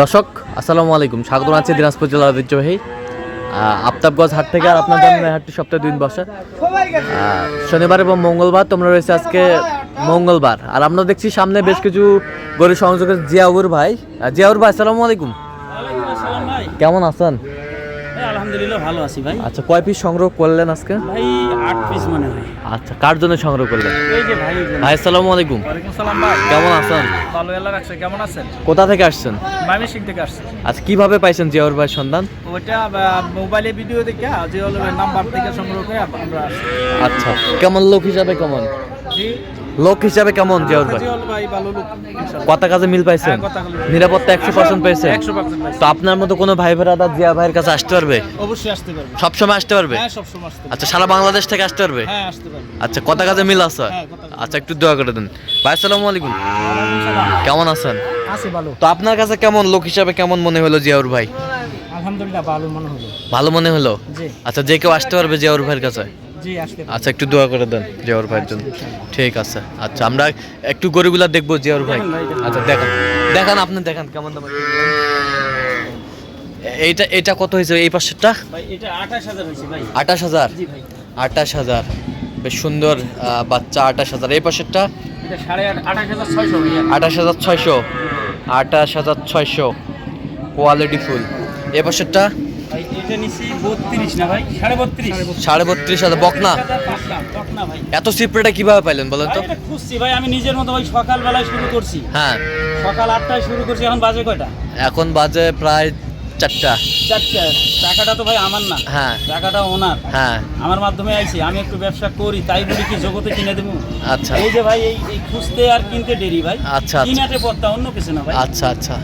দর্শক আসসালামু আলাইকুম। স্বাগত আছে দিনাজপুর জেলার ঐতিহ্যবাহী আফতাবগঞ্জ হাট থেকে আর আপনার জন্য হাটটি সপ্তাহে দুদিন বসে। শনিবার এবং মঙ্গলবার তোমরা রয়েছে আজকে মঙ্গলবার। আর আমরা দেখছি সামনে বেশ কিছু গরু সংযোগের জিয়াউর ভাই। জিয়াউর ভাই আসসালামু আলাইকুম। কেমন আছেন? আলহামদুলিল্লাহ ভালো আছি ভাই। আচ্ছা কয় পিস সংগ্রহ করলেন আজকে? ভাই আট পিস মনে হয়। আচ্ছা কার জন্য সংগ্রহ করলেন? এই যে ভাই ভাই আসসালামু আলাইকুম। ওয়ালাইকুম সালাম ভাই। কেমন আছেন? ভালো এলা রাখছে কেমন আছেন? কোথা থেকে আসছেন? মামি সিং থেকে আসছে। আচ্ছা কীভাবে পাইছেন জিয়াউর ভাই সন্ধান? ওইটা মোবাইলে ভিডিও দেখে আজি নাম্বার থেকে সংগ্রহ করে আমরা আচ্ছা কেমন লোক হিসাবে কেমন? জি লোক হিসাবে কেমন জিয়াউর ভাই। কথা কাজে মিল পাইছেন? হ্যাঁ। নিরাপত্তা একশো পার্সেন্ট পেয়েছেন 100% পাইছি। তো আপনার মতো কোনো ভাই ভেড়াদা জিয়া ভাইয়ের কাছে আসতে পারবে? অবশ্যই আসতে পারবে। সবসময় আসতে পারবে? হ্যাঁ আচ্ছা সারা বাংলাদেশ থেকে আসতে পারবে? হ্যাঁ আসতে পারবে। আচ্ছা কথা কাজে মিল আছে। আচ্ছা একটু দোয়া করে দেন। ভাই আসসালামু আলাইকুম। কেমন আছেন? তো আপনার কাছে কেমন লোক হিসাবে কেমন মনে হলো জিয়াউর ভাই? আলহামদুলিল্লাহ ভালো মনে হলো। ভালো মনে হলো? আচ্ছা যে কেউ আসতে পারবে জিয়াউর ভাইয়ের কাছে? আচ্ছা একটু দোয়া করে দেন জিয়াউর ভাইয়ের জন্য। ঠিক আছে। আচ্ছা আমরা একটু গরুগুলা দেখব জিয়াউর ভাই। আচ্ছা দেখান। দেখান আপনি দেখান কেমন দাম এইটা এটা কত হয়েছে এই পাশেরটা? এটা আঠাশ হাজার আঠাশ হাজার? বেশ সুন্দর বাচ্চা আঠাশ হাজার। এই পাশেরটা? আঠাশ হাজার ছয়শো আঠাশ হাজার ছয়শো। Quality full. এ পাশেরটা? ভাই এটা না ভাই? হাজার বকনা। ভাই। এত সিপ্রেটা কীভাবে পাইলেন বলেন তো? খুঁজছি ভাই আমি নিজের মতো ভাই সকালবেলায় শুরু করছি। হ্যাঁ। সকাল আটটায় শুরু করছি এখন বাজে কয়টা? এখন বাজে প্রায় চারটা। চারটা। টাকাটা তো ভাই আমার না। হ্যাঁ। টাকাটা ওনার। হ্যাঁ। আমার মাধ্যমে আইছি আমি একটু ব্যবসা করি তাই বলি কি জগতে কিনে দেবো? আচ্ছা। এই যে ভাই এই এই খুঁজতে আর কিনতে দেরি ভাই। আচ্ছা, আচ্ছা। কিনাতে পড়তা অন্য কিছু না ভাই। আচ্ছা আচ্ছা।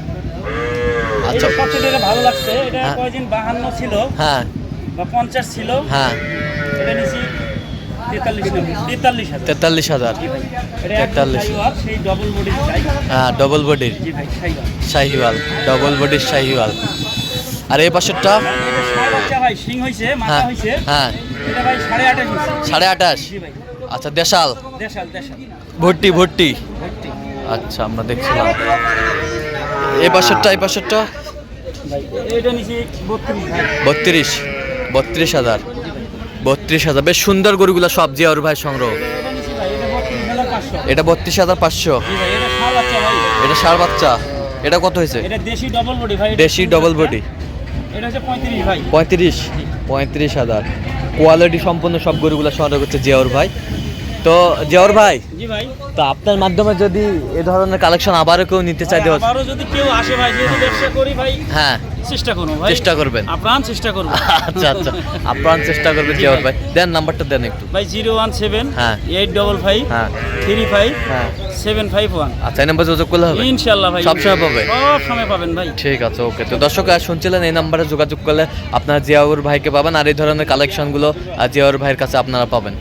আচ্ছা। সবচেয়ে এটা ভালো লাগছে। এটা হ্যাঁ। কয়দিন? ছিল। হ্যাঁ। বা পঞ্চাশ ছিল। হ্যাঁ। এটা নিছি তেতাল্লিশ হাজার। তেতাল্লিশ হাজার। জি ভাই। এটা একদম 43 শাহিওয়াল, সেই ডবল বডির চাই হ্যাঁ ডবল বডির শাহিওয়াল ডবল বডির শাহিওয়াল আর এই হ্যাঁ হ্যাঁ। সাড়ে আঠাশ আচ্ছা দেশাল? ভর্তি। ভর্তি। আচ্ছা আমরা দেখছিলাম। এই পাশেরটা এই পাশেরটা? বত্রিশ। বত্রিশ হাজার। বত্রিশ হাজার। বেশ সুন্দর গরুগুলা সব জিয়াউর ভাই সংগ্রহ। এটা বত্রিশ হাজার পাঁচশো। এটা সার বাচ্চা। এটা কত হয়েছে? দেশি ডবল বডি পঁয়ত্রিশ। পঁয়ত্রিশ হাজার। কোয়ালিটি সম্পন্ন সব গরুগুলো সংগ্রহ করছে জিয়াউর ভাই। তো জিয়াউর ভাই জি ভাই। তো আপনার মাধ্যমে যদি এ ধরনের কালেকশন আবারও কেউ নিতে চাই দেওয়া আবারও যদি কেউ আসে ভাই যেহেতু ব্যবসা করি ভাই হ্যাঁ। চেষ্টা করব ভাই। চেষ্টা করবেন। আপ্রাণ চেষ্টা করব। আচ্ছা আচ্ছা। আপনার চেষ্টা করবেন জিয়াউর ভাই। দেন নাম্বারটা দেন একটু। ভাই জিরো ওয়ান সেভেন হ্যাঁ। এইট ডবল ফাইভ হ্যাঁ। থ্রি ফাইভ হ্যাঁ। Seven five one. আচ্ছা এই নাম্বার যোগাযোগ করলে হবে? ইনশাল্লাহ ভাই। সবসময় পাবে? সব সময় পাবেন ভাই। ঠিক আছে ওকে। তো দর্শক আর শুনছিলেন এই নাম্বারে যোগাযোগ করলে আপনারা জিয়াউর ভাইকে পাবেন আর এই ধরনের কালেকশনগুলো জিয়াউর ভাইয়ের কাছে আপনারা পাবেন।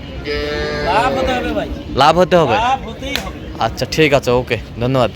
লাভ হতে হবে। আচ্ছা ঠিক আছে ওকে ধন্যবাদ।